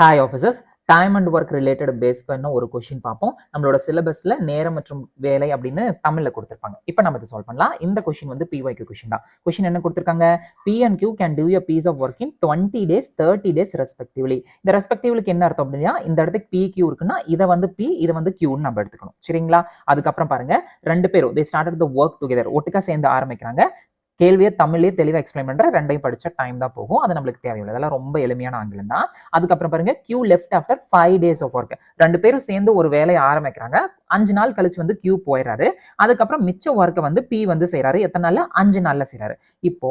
Hi officers time and work related face பண்ண ஒரு question பார்ப்போம். நம்மளோட சிலபஸில் நேரம் மற்றும் வேலை அப்படின்னு தமிழில் கொடுத்துருப்பாங்க. இப்போ நம்ம இதை சால்வ் பண்ணலாம். இந்த கொஷின் வந்து பிஒய்க்கு கொஷின் தான். கொஷின் என்ன கொடுத்துருக்காங்க? P and Q can do a piece of work in twenty days thirty days respectively இந்த ரெஸ்பெக்டிவ்லுக்கு என்ன அர்த்தம் அப்படின்னா இந்த இடத்துக்கு பி கியூ இருக்குன்னா இதை வந்து பி இதை வந்து கியூன்னு நம்ம எடுத்துக்கணும். சரிங்களா? அதுக்கப்புறம் பாருங்க. ரெண்டு பேரும் they start the work together ஒட்டுக்கா சேர்ந்து ஆரம்பிக்கிறாங்க. கேள்வியை தமிழ்லேயே தெளிவாக எக்ஸ்பிளைன் பண்ணுற ரெண்டையும் படிச்ச டைம் தான் போகும். அது நம்மளுக்கு தேவையில்லை. அதெல்லாம் ரொம்ப எளிமையான ஆங்கிலம் தான். அதுக்கப்புறம் பாருங்க Q left after five days of work ரெண்டு பேரும் சேர்ந்து ஒரு வேலையை ஆரம்பிக்கிறாங்க. அஞ்சு நாள் கழிச்சு வந்து கியூ போயிடுறாரு. அதுக்கப்புறம் மிச்ச ஒர்க்கை வந்து பி வந்து செய்கிறாரு எத்தனை நாளில்? அஞ்சு நாளில் செய்கிறாரு இப்போ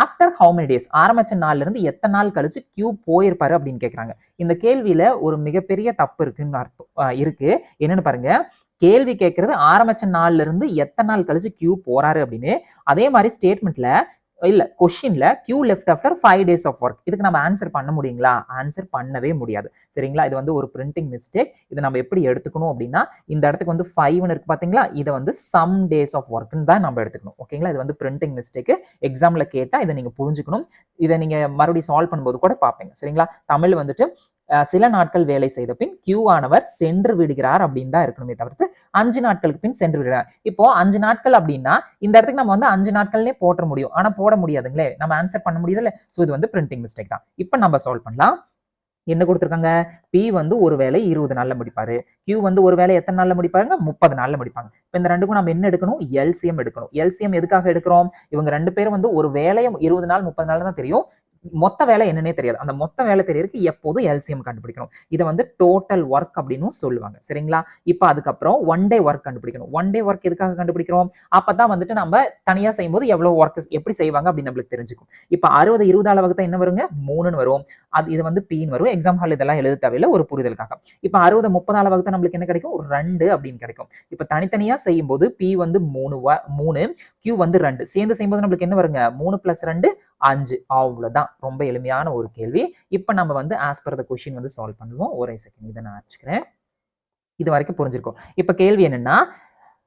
ஆஃப்டர் ஹவு மெனி டேஸ் ஆரம்பிச்ச நாள்லேருந்து எத்தனை நாள் கழிச்சு கியூ போயிருப்பாரு அப்படின்னு கேட்குறாங்க இந்த கேள்வியில் ஒரு மிகப்பெரிய தப்பு இருக்குன்னு அர்த்தம் இருக்குது இருக்கு. என்னன்னு பாருங்க கேள்வி கேட்கறது ஆரம்பிச்ச நாள்ல இருந்து எத்தனை நாள் கழிச்சு கியூ போறாரு அப்படின்னு அதே மாதிரி ஸ்டேட்மெண்ட்ல இல்ல கொஸ்டின்ல Q left after five days of work இதுக்கு நம்ம ஆன்சர் பண்ண முடியுங்களா? ஆன்சர் பண்ணவே முடியாது. சரிங்களா? இது வந்து ஒரு பிரிண்டிங் மிஸ்டேக் இதை நம்ம எப்படி எடுத்துக்கணும் அப்படின்னா இந்த இடத்துக்கு வந்து ஃபைவ்னு இருக்கு பாத்தீங்களா? இதை வந்து சம் டேஸ் ஆஃப் ஒர்க்னு தான் நம்ம எடுத்துக்கணும். ஓகேங்களா இது வந்து பிரிண்டிங் மிஸ்டேக் எக்ஸாம்ல கேட்டா இதை நீங்க புரிஞ்சுக்கணும். இதை நீங்க மறுபடியும் சால்வ் பண்ணும்போது கூட பார்ப்பீங்க. சரிங்களா? தமிழ் வந்துட்டு சில நாட்கள் வேலை செய்த பின் கியூ ஆனவர் சென்று விடுகிறார் அப்படின்னு தான் இருக்கணுமே தவிர்த்து அஞ்சு நாட்களுக்கு பின் சென்று விடுகிறார். இப்போ அஞ்சு நாட்கள் அப்படின்னா இந்த இடத்துக்கு நம்ம வந்து அஞ்சு நாட்கள்னே போட்ட முடியும். ஆனால் போட முடியாதுங்களே. நம்ம ஆன்சர் பண்ண முடியுதுல்ல? ஸோ இது வந்து பிரிண்டிங் மிஸ்டேக் தான். இப்போ நம்ம சால்வ் பண்ணலாம். என்ன கொடுத்துருக்காங்க? பி வந்து ஒரு வேலை இருபது நாளில் முடிப்பாரு. கியூ வந்து ஒரு வேலை எத்தனை நாளில் முடிப்பாருங்க? முப்பது நாளில் முடிப்பாங்க. இப்போ இந்த ரெண்டுக்கும் நம்ம என்ன எடுக்கணும்? எல்சிஎம் எடுக்கணும். எல்சிஎம் எதுக்காக எடுக்கிறோம்? இவங்க ரெண்டு பேரும் வந்து ஒரு வேலையை இருபது நாள் முப்பது நாள் தான் தெரியும். மொத்த வேலை என்னன்னே தெரியாது. அந்த மொத்த வேலை தெரியறதுக்கு எப்போதும் எல்சிஎம் கண்டுபிடிக்கணும். இதை வந்து டோட்டல் ஒர்க் அப்படின்னு சொல்லுவாங்க. சரிங்களா? இப்போ அதுக்கப்புறம் ஒன் டே ஒர்க் கண்டுபிடிக்கணும். ஒன் டே ஒர்க் எதுக்காக கண்டுபிடிக்கிறோம்? அப்பதான் வந்துட்டு நம்ம தனியா செய்யும்போது எவ்வளவு ஒர்க் எப்படி செய்வாங்க அப்படின்னு நம்மளுக்கு தெரிஞ்சுக்கும். இப்போ அறுபது இருபதால தான் என்ன வருங்க? மூணுன்னு வரும். அது இது வந்து பீன் வரும். எக்ஸாம் ஹால் இதெல்லாம் எழுத தேவையில்ல. ஒரு புரிதலுக்காக. இப்போ அறுபது முப்பதால வகுத்தா நம்மளுக்கு என்ன கிடைக்கும்? ஒரு ரெண்டு அப்படின்னு கிடைக்கும். இப்போ தனித்தனியா செய்யும்போது பி வந்து மூணு மூணு கியூ வந்து ரெண்டு. சேர்ந்து செய்யும்போது நம்மளுக்கு என்ன வருங்க? மூணு பிளஸ் ரெண்டு அஞ்சு. அவ்வளோதான் ரொம்ப எளிமையான ஒரு கேள்வி. இப்போ நம்ம வந்து ஆஸ் பர் த கொஷின் வந்து சால்வ் பண்ணுவோம். ஒரே செகண்ட் இதை நான் வச்சுக்கிறேன் இது வரைக்கும் புரிஞ்சிருக்கும். இப்போ கேள்வி என்னென்னா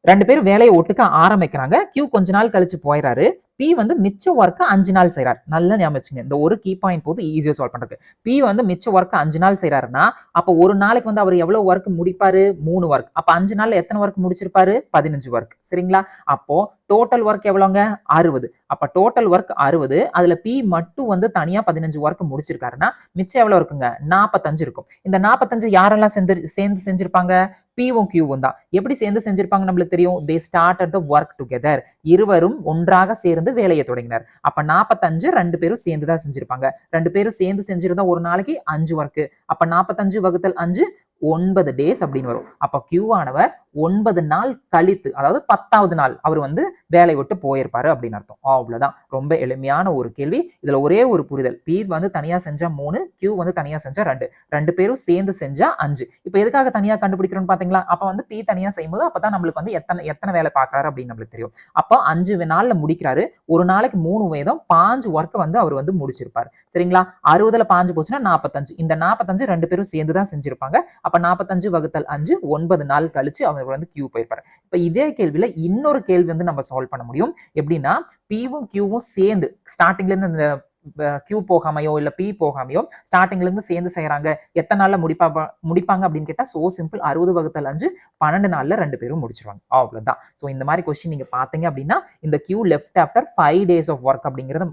ரெண்டு பேரும் வேலையை ஒட்டுக்க ஆரம்பிக்கிறாங்க. கியூ கொஞ்ச நாள் கழிச்சு போயிடுறாரு பி வந்து மிச்ச ஒர்க்கை அஞ்சு நாள் செய்கிறார் நல்லா ஞாபகம் வச்சுங்க. இந்த ஒரு கீ பாயிண்ட் போது ஈஸியாக சால்வ் பண்ணுறது பி வந்து மிச்ச ஒர்க்கை அஞ்சு நாள் செய்கிறாருன்னா அப்போ ஒரு நாளைக்கு வந்து அவர் எவ்வளோ ஒர்க் முடிப்பார்? மூணு ஒர்க் அப்போ அஞ்சு நாளில் எத்தனை ஒர்க் முடிச்சிருப்பாரு? பதினஞ்சு ஒர்க் சரிங்களா? அப்போது டோட்டல் ஒர்க் எவ்வளோங்க? அறுபது. அப்போ டோட்டல் ஒர்க் அறுபது. அதில் பி மட்டும் வந்து தனியாக பதினஞ்சு ஒர்க் முடிச்சிருக்காருன்னா மிச்சம் எவ்வளோ இருக்குங்க? நாற்பத்தஞ்சு இருக்கும். இந்த நாற்பத்தஞ்சு யாரெல்லாம் சேர்ந்து சேர்ந்து செஞ்சுருப்பாங்க? பிவும் கியூவும் தான். எப்படி சேர்ந்து செஞ்சிருப்பாங்க நம்மளுக்கு தெரியும்? They start at the work together இருவரும் ஒன்றாக சேர்ந்து வேலையை தொடங்கினார். அப்ப நாற்பத்தஞ்சு ரெண்டு பேரும் சேர்ந்து தான் செஞ்சிருப்பாங்க. ரெண்டு பேரும் சேர்ந்து செஞ்சிருந்தா ஒரு நாளைக்கு அஞ்சு ஒர்க் அப்ப நாற்பத்தஞ்சு வகுத்தல் அஞ்சு ஒன்பது டேஸ் அப்படின்னு வரும். அப்ப கியூ ஆனவர் ஒன்பது நாள் கழித்து அதாவது பத்தாவது நாள் அவர் வந்து வேலை விட்டு போயிருப்பாரு அப்படின்னு அர்த்தம். அவ்வளவுதான். ரொம்ப எளிமையான ஒரு கேள்வி. இதுல ஒரே ஒரு புரிதல். பி வந்து தனியா செஞ்சா மூணு கியூ வந்து தனியா செஞ்சா ரெண்டு. ரெண்டு பேரும் சேர்ந்து செஞ்சா அஞ்சு. இப்போ எதுக்காக தனியா கண்டுபிடிக்கிறோம்னு பாத்தீங்களா? அப்ப வந்து பி தனியா செய்யும்போது அப்பதான் நம்மளுக்கு வந்து எத்தனை எத்தனை வேலை பார்க்கறாரு அப்படின்னு நம்மளுக்கு தெரியும். அப்போ அஞ்சு நாள்ல முடிக்கிறாரு. ஒரு நாளைக்கு மூணு வேதம் பாஞ்சு ஒர்க்கை வந்து அவர் வந்து முடிச்சிருப்பாரு. சரிங்களா? அறுபதுல பாஞ்சு போச்சுன்னா நாற்பத்தஞ்சு இந்த நாற்பத்தஞ்சு ரெண்டு பேரும் சேர்ந்து தான் செஞ்சிருப்பாங்க. அப்போ நாற்பத்தஞ்சு வகுத்தல் அஞ்சு ஒன்பது நாள் கழிச்சு அவர் வந்து கியூ போயிருப்பாரு. இப்போ இதே கேள்வியில் இன்னொரு கேள்வி வந்து நம்ம சால்வ் பண்ண முடியும். எப்படின்னா பிவும் கியூவும் சேர்ந்து ஸ்டார்டிங்லேருந்து அந்த இந்த கியூ போகாமையோ இல்லை பி போகாமையோ ஸ்டார்டிங்லேருந்து சேர்ந்து செய்கிறாங்க எத்தனை நாளில் முடிப்பா முடிப்பாங்க அப்படின்னு கேட்டால் ஸோ சிம்பிள் அறுபது வகுத்தல் அஞ்சு பன்னெண்டு நாளில் ரெண்டு பேரும் முடிச்சிருவாங்க. அவ்வளோதான் ஸோ இந்த மாதிரி கொஸ்டின் நீங்கள் பார்த்தீங்க அப்படின்னா இந்த Q left after five days of work அப்படிங்கிறத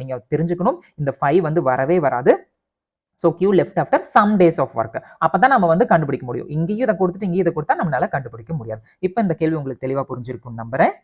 நீங்கள் தெரிஞ்சுக்கணும். இந்த ஃபைவ் வந்து வரவே வராது. So Q left after some days of work அப்பதான் நம்ம வந்து கண்டுபிடிக்க முடியும். இங்கேயும் இதை கொடுத்துட்டு இங்கேயும் இதை கொடுத்தா நம்மளால கண்டுபிடிக்க முடியாது. இப்போ இந்த கேள்வி உங்களுக்கு தெளிவாக புரிஞ்சிருக்கும் நம்புறேன்.